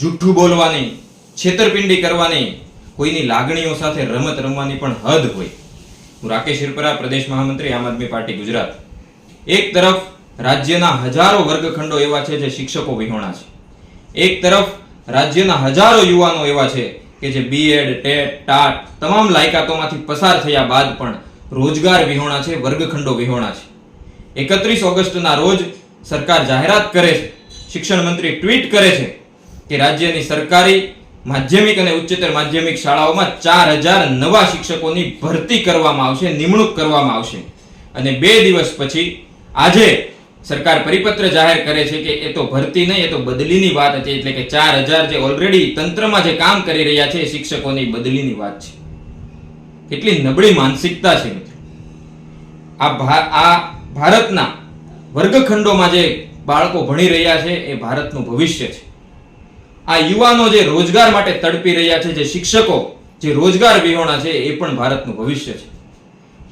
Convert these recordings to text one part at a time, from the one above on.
જુઠ્ઠું બોલવાની, છેતરપિંડી કરવાની, કોઈની લાગણીઓ સાથે રમત રમવાની પણ હદ હોય. હું રાકેશ હિરપરા, પ્રદેશ મહામંત્રી, આમ આદમી પાર્ટી, ગુજરાત. એક તરફ રાજ્યના હજારો વર્ગખંડો એવા છે જે શિક્ષકો વિહોણા છે. એક તરફ રાજ્યના હજારો યુવાનો એવા છે કે જે બીએડ ટેટ ટાટ તમામ લાયકાતોમાંથી પસાર થયા બાદ પણ રોજગાર વિહોણા છે, વર્ગખંડો વિહોણા છે. એકત્રીસ ઓગસ્ટના રોજ સરકાર જાહેરાત કરે છે, શિક્ષણ મંત્રી ટ્વીટ કરે છે કે રાજ્યની સરકારી માધ્યમિક અને ઉચ્ચતર માધ્યમિક શાળાઓમાં ચાર હજાર નવા શિક્ષકોની ભરતી કરવામાં આવશે, નિમણૂક કરવામાં આવશે. અને બે દિવસ પછી આજે સરકાર પરિપત્ર જાહેર કરે છે કે એ તો ભરતી નહીં, એ તો બદલીની વાત છે. એટલે કે ચાર હજાર જે ઓલરેડી તંત્રમાં જે કામ કરી રહ્યા છે એ શિક્ષકોની બદલીની વાત છે. કેટલી નબળી માનસિકતા છે મિત્રો. આ આ ભારતના વર્ગખંડોમાં જે બાળકો ભણી રહ્યા છે એ ભારતનું ભવિષ્ય છે. આ યુવાનો જે રોજગાર માટે તડપી રહ્યા છે, જે શિક્ષકો જે રોજગાર વિહોણા છે, એ પણ ભારતનું ભવિષ્ય છે.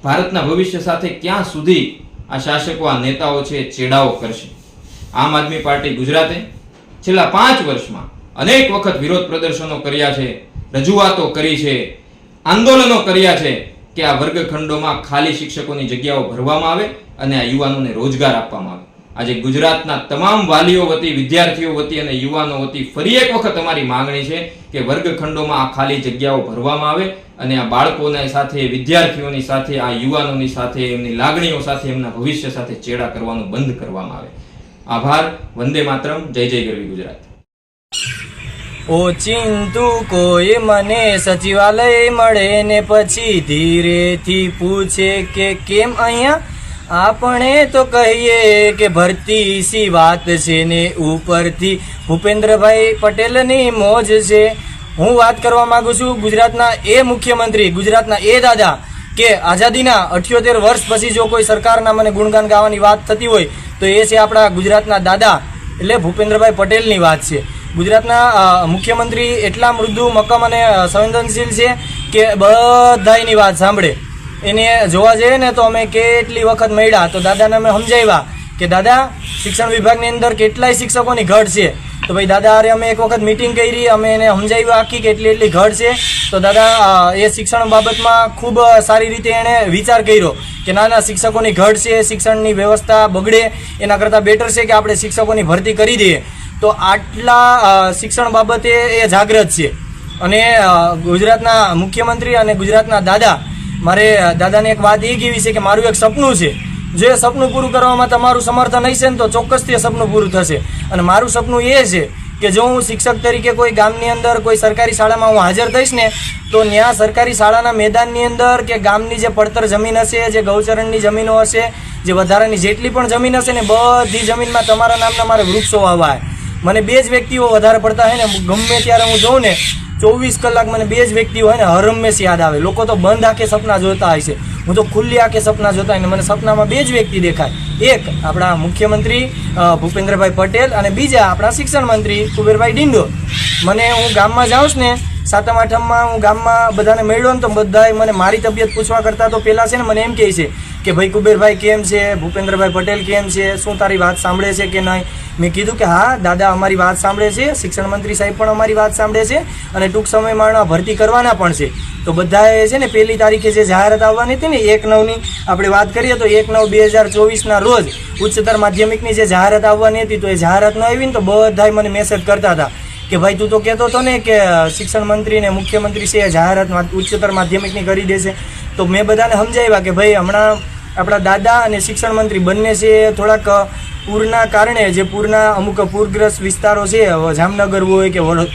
ભારતના ભવિષ્ય સાથે ક્યાં સુધી આ શાસકો, આ નેતાઓ છે ચેડાઓ કરશે? આમ આદમી પાર્ટી ગુજરાતે છેલ્લા પાંચ વર્ષમાં અનેક વખત વિરોધ પ્રદર્શનો કર્યા છે, રજૂઆતો કરી છે, આંદોલનો કર્યા છે કે આ વર્ગખંડોમાં ખાલી શિક્ષકોની જગ્યાઓ ભરવામાં આવે અને આ યુવાનોને રોજગાર આપવામાં આવે. આજે ગુજરાતના તમામ વાલીઓ વતી, વિદ્યાર્થીઓ વતી અને યુવાનો વતી ફરી એક વખત અમારી માંગણી છે કે વર્ગખંડોમાં આ ખાલી જગ્યાઓ ભરવામાં આવે અને આ બાળકોના સાથે, વિદ્યાર્થીઓની સાથે, આ યુવાનોની સાથે, એમની લાગણીઓ સાથે, એમના ભવિષ્ય સાથે ચેડા કરવાનું બંધ કરવામાં આવે. આભાર. વંદે માતરમ. જય જય ગરવી ગુજરાત. ઓ ચિંતુ કોઈ મને સચિવાલય મળે ને પછી ધીરેથી પૂછે કે કેમ અહીંયા? આપણે તો કહીએ કે ભરતી સી વાત છે ને ઉપરથી? ભૂપેન્દ્રભાઈ પટેલની મોજ છે. હું વાત કરવા માંગુ છું ગુજરાતના એ મુખ્યમંત્રી, ગુજરાતના એ દાદા કે આઝાદીના અઠ્યોતેર વર્ષ પછી જો કોઈ સરકારના મને ગુણગાન ગાવાની વાત થતી હોય, તો એ છે આપણા ગુજરાતના દાદા. એટલે ભૂપેન્દ્રભાઈ પટેલની વાત છે. ગુજરાતના મુખ્યમંત્રી એટલા મૃદુ, મક્કમ અને સંવેદનશીલ છે કે બધાયની વાત સાંભળે. એને જોવા જઈએ ને તો અમે કેટલી વખત મળ્યા. તો દાદાને અમે સમજાવ્યા કે દાદા, શિક્ષણ વિભાગની અંદર કેટલાય શિક્ષકોની ઘટ છે. તો ભાઈ દાદા હારે અમે એક વખત મિટિંગ કરી, અમે એને સમજાવ્યું આખી કે એટલી એટલી ઘટ છે. તો દાદા એ શિક્ષણ બાબતમાં ખૂબ સારી રીતે એણે વિચાર કર્યો કે ના ના શિક્ષકોની ઘટ છે, શિક્ષણની વ્યવસ્થા બગડે, એના કરતાં બેટર છે કે આપણે શિક્ષકોની ભરતી કરી દઈએ. તો આટલા શિક્ષણ બાબતે એ જાગૃત છે. અને ગુજરાતના મુખ્યમંત્રી અને ગુજરાતના દાદા મારે દાદાને એક વાત એ કહેવી છે કે મારું એક સપનું છે. જો સપનું પૂરું કરવામાં તમારું સમર્થન હશે ને તો ચોક્કસથી સપનું પૂરું થશે. અને મારું સપનું એ છે કે જો હું શિક્ષક તરીકે કોઈ ગામની અંદર, કોઈ સરકારી શાળામાં હું હાજર થઈશ ને, તો ત્યાં સરકારી શાળાના મેદાનની અંદર કે ગામની જે પડતર જમીન હશે, જે ગૌચરણની જમીનો હશે, જે વધારાની જેટલી પણ જમીન હશે ને, બધી જમીનમાં તમારા નામના મારે વૃક્ષો વાવાય. મને બે જ વ્યક્તિઓ વધારે પડતા હોય ને, ગમે ત્યારે હું જોઉં ને ચોવીસ કલાક મને બે જ વ્યક્તિઓ હોય ને હરમેશ યાદ આવે. લોકો તો બંધ આંખે સપના જોતા હોય છે. હું તો ખુલ્લી આંખે સપના જોતા હોય ને મને સપનામાં બે જ વ્યક્તિ દેખાય. એક આપણા મુખ્યમંત્રી ભૂપેન્દ્રભાઈ પટેલ અને બીજા આપણા શિક્ષણ મંત્રી કુબેરભાઈ ડિંડો. મને હું ગામમાં જાઉં છું ને, સાતમ આઠમમાં હું ગામમાં બધાને મળ્યો ને તો બધાય મને મારી તબિયત પૂછવા કરતાં તો પહેલાં છે ને મને એમ કહે છે કે ભાઈ કુબેરભાઈ કેમ છે? ભૂપેન્દ્રભાઈ પટેલ કેમ છે? શું તારી વાત સાંભળે છે કે નહીં? મેં કીધું કે હા, દાદા અમારી વાત સાંભળે છે. શિક્ષણ મંત્રી સાહેબ પણ અમારી વાત સાંભળે છે અને ટૂંક સમયમાં ભરતી કરવાના પણ છે. તો બધાએ છે ને પહેલી તારીખે જે જાહેરાત આવવાની હતી ને એક નવની, આપણે વાત કરીએ તો એક નવ બે હજાર ચોવીસના રોજ ઉચ્ચતર માધ્યમિકની જે જાહેરાત આવવાની હતી તો એ જાહેરાત ન આવી ને તો બધાય મને મેસેજ કરતા હતા. કે ભાઈ તું તો કહેતો હતો ને કે શિક્ષણ મંત્રી ને મુખ્યમંત્રી છે, જાહેરાત ઉચ્ચતર માધ્યમિકની કરી દેશે. તો મેં બધાને સમજાવ્યા કે ભાઈ હમણાં આપણા દાદા અને શિક્ષણ મંત્રી બંને છે, થોડાક પૂરના કારણે જે પૂરના અમુક પૂરગ્રસ્ત વિસ્તારો છે જામનગર હોય કે વડો-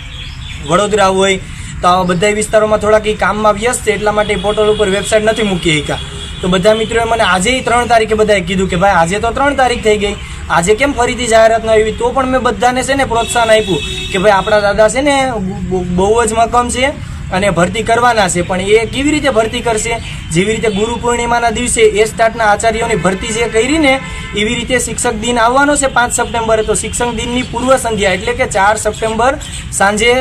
વડોદરા હોય, તો બધા વિસ્તારોમાં થોડાક એ કામમાં વ્યસ્ત છે, એટલા માટે પોર્ટલ ઉપર વેબસાઇટ નથી મૂકી શક્યા. તો બધા મિત્રોએ મને આજે ત્રણ તારીખે બધાએ કીધું કે ભાઈ, આજે તો ત્રણ તારીખ થઈ ગઈ. આજે કેમ ફરીથી જાહેરાત ન આવી? તો પણ મેં બધાને છે ને પ્રોત્સાહન આપ્યું કે ભાઈ, આપણા દાદા છે ને બહુ જ મકમ છે અને ભરતી કરવાના છે. પણ એ કેવી રીતે ભરતી કરશે? જેવી રીતે ગુરુ પૂર્ણિમાના દિવસે એ સ્ટાર્ટના આચાર્યોની ભરતી જે કરી ને, એવી રીતે શિક્ષક દિન આવવાનો છે પાંચ સપ્ટેમ્બરે. તો શિક્ષક દિનની પૂર્વ સંધ્યા એટલે કે ચાર સપ્ટેમ્બર સાંજે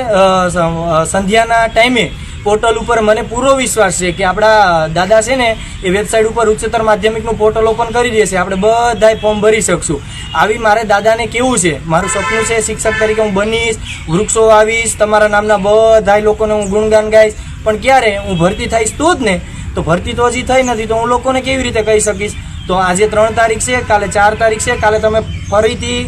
સંધ્યાના ટાઈમે પોર્ટલ ઉપર મને પૂરો વિશ્વાસ છે કે આપણા દાદા છે ને એ વેબસાઇટ ઉપર ઉચ્ચતર માધ્યમિકનું પોર્ટલ ઓપન કરી દેશે આપણે બધાય ફોર્મ ભરી શકશું. આવી મારે દાદાને કેવું છે? મારું સપનું છે શિક્ષક તરીકે હું બનીશ, વૃક્ષો આવીશ તમારા નામના બધાય લોકોને હું ગુણગાન ગાઈશ. પણ ક્યારે હું ભરતી થઈશ તો જ ને? તો ભરતી તો હજી થઈ નથી, તો હું લોકોને કેવી રીતે કહી શકીશ? તો આજે ત્રણ તારીખ છે, કાલે ચાર તારીખ છે, કાલે તમે ફરીથી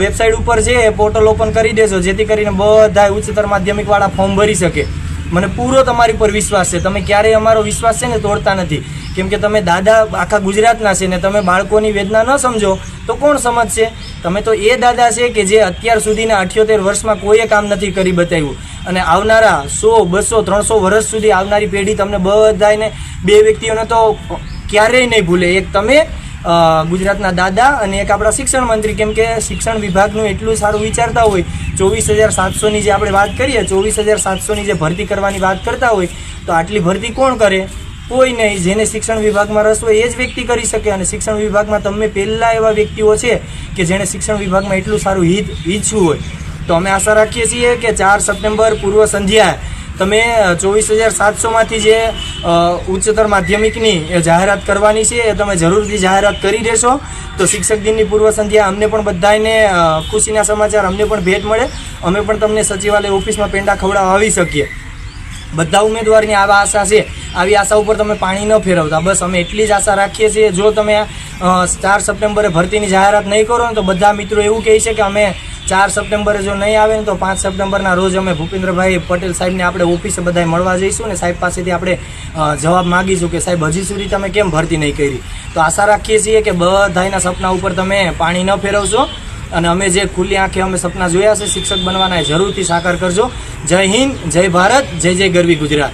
વેબસાઇટ ઉપર એ પોર્ટલ ઓપન કરી દેશો જેથી કરીને બધા ઉચ્ચતર માધ્યમિકવાળા ફોર્મ ભરી શકે. મને પૂરો તમારી પર વિશ્વાસ છે. તમે ક્યારેય અમારો વિશ્વાસ છે ને તોડતા નથી. કેમ કે તમે દાદા આખા ગુજરાતના છે ને તમે બાળકોની વેદના ન સમજો તો કોણ સમજશે? તમે તો એ દાદા છે કે જે અત્યાર સુધીના અઠ્યોતેર વર્ષમાં કોઈએ કામ નથી કરી બતાવ્યું. અને આવનારા સો, બસો, ત્રણસો વર્ષ સુધી આવનારી પેઢી તમને બધાને બે વ્યક્તિઓને તો ક્યારેય નહીં ભૂલે. એક તમે ગુજરાતના દાદા અને એક આપણા શિક્ષણ મંત્રી, કેમ કે શિક્ષણ વિભાગનું એટલું સારું વિચારતા હોય, ચોવીસ હજાર સાતસોની જે આપણે વાત કરીએ, ચોવીસ હજાર સાતસોની જે ભરતી કરવાની વાત કરતા હોય, તો આટલી ભરતી કોણ કરે? કોઈ નહીં. જેને શિક્ષણ વિભાગમાં રસ હોય એ જ વ્યક્તિ કરી શકે. અને શિક્ષણ વિભાગમાં તમે પહેલાં એવા વ્યક્તિઓ છે કે જેણે શિક્ષણ વિભાગમાં એટલું સારું હિત ઈચ્છવું હોય. તો અમે આશા રાખીએ છીએ કે ચાર સપ્ટેમ્બર પૂર્વ સંધ્યાએ તમે ચોવીસ હજાર સાતસોમાંથી જે ઉચ્ચતર માધ્યમિકની એ જાહેરાત કરવાની છે, એ તમે જરૂરથી જાહેરાત કરી દેશો. તો શિક્ષક દિનની પૂર્વ સંધ્યા અમને પણ બધાને ખુશીના સમાચાર અમને પણ ભેટ મળે. અમે પણ તમને સચિવાલય ઓફિસમાં પેંડા ખવડાવવા આવી શકીએ. બધા ઉમેદવારની આવા આશા છે. આવી આશા ઉપર તમે પાણી ન ફેરવતા. બસ અમે એટલી જ આશા રાખીએ છીએ. જો તમે ચાર સપ્ટેમ્બરે ભરતીની જાહેરાત નહીં કરો ને તો બધા મિત્રો એવું કહે છે કે અમે ચાર સપ્ટેમ્બરે જો નહીં આવે ને તો પાંચ સપ્ટેમ્બરના રોજ અમે ભૂપેન્દ્રભાઈ પટેલ સાહેબને આપણે ઓફિસે બધાય મળવા જઈશું ને સાહેબ પાસેથી આપણે જવાબ માગીશું કે સાહેબ, હજી સુધી તમે કેમ ભરતી નહીં કરી? તો આશા રાખીએ છીએ કે બધાયના સપના ઉપર તમે પાણી ન ફેરવશો અને અમે જે ખુલ્લી આંખે અમે સપના જોયા છે, શિક્ષક બનવાના એ જરૂરથી સાકાર કરજો. જય હિન્દ, જય ભારત, જય જય ગરવી ગુજરાત.